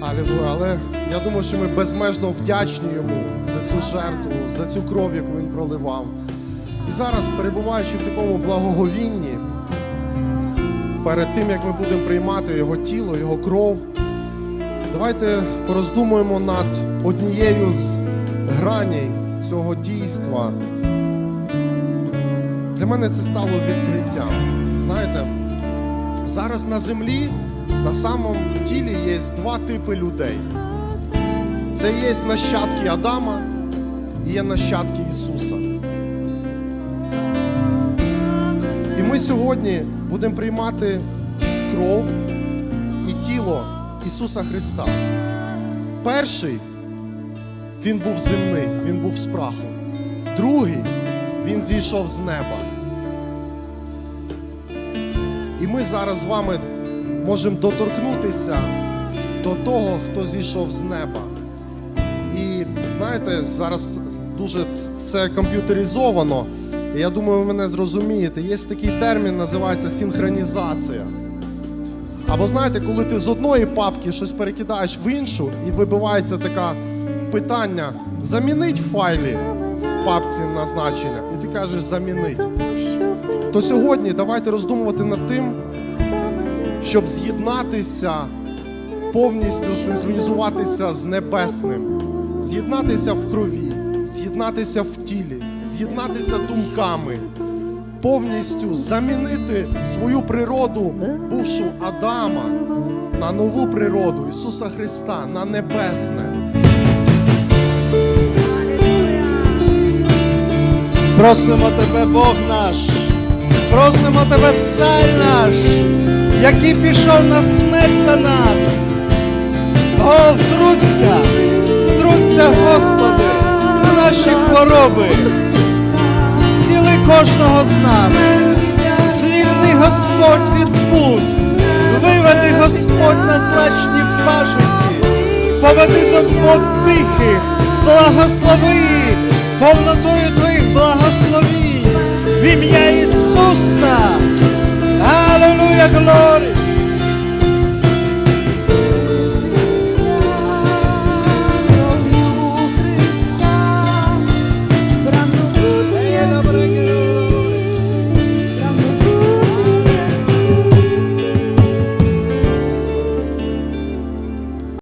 Алілуя. Але я думаю, що ми безмежно вдячні йому за цю жертву, за цю кров, яку він проливав. І зараз, перебуваючи в такому благоговінні, перед тим як ми будемо приймати його тіло, його кров, давайте пороздумуємо над однією з граней цього дійства. Для мене це стало відкриттям. Знаєте, зараз на землі на самому тілі є два типи людей. Це є нащадки Адама і є нащадки Ісуса. І ми сьогодні будемо приймати кров і тіло Ісуса Христа. Перший він був земний, він був з праху. Другий він зійшов з неба. І ми зараз з вами можемо доторкнутися до того, хто зійшов з неба. І знаєте, зараз дуже це комп'ютеризовано. І я думаю, ви мене зрозумієте. Є такий термін, називається синхронізація. Або знаєте, коли ти з одної папки щось перекидаєш в іншу, і вибивається таке питання: замінить файлі в папці назначення, і ти кажеш замінить. То сьогодні давайте роздумувати над тим, щоб з'єднатися повністю синхронізуватися з небесним, з'єднатися в крові, з'єднатися в тілі, з'єднатися думками, повністю замінити свою природу, бувшу Адама, на нову природу Ісуса Христа, на небесне. Просимо тебе, Бог наш, просимо тебе, Цар наш, який пішов на смерть за нас. О, втруться, втруться, Господи, в наші хвороби. Зціли кожного з нас. Звільни Господь від пут. Виведи Господь на злачні пашуті. Поведи до вод тихих, благослови благословінь в ім'я Ісуса. Аллилуйя, глорі!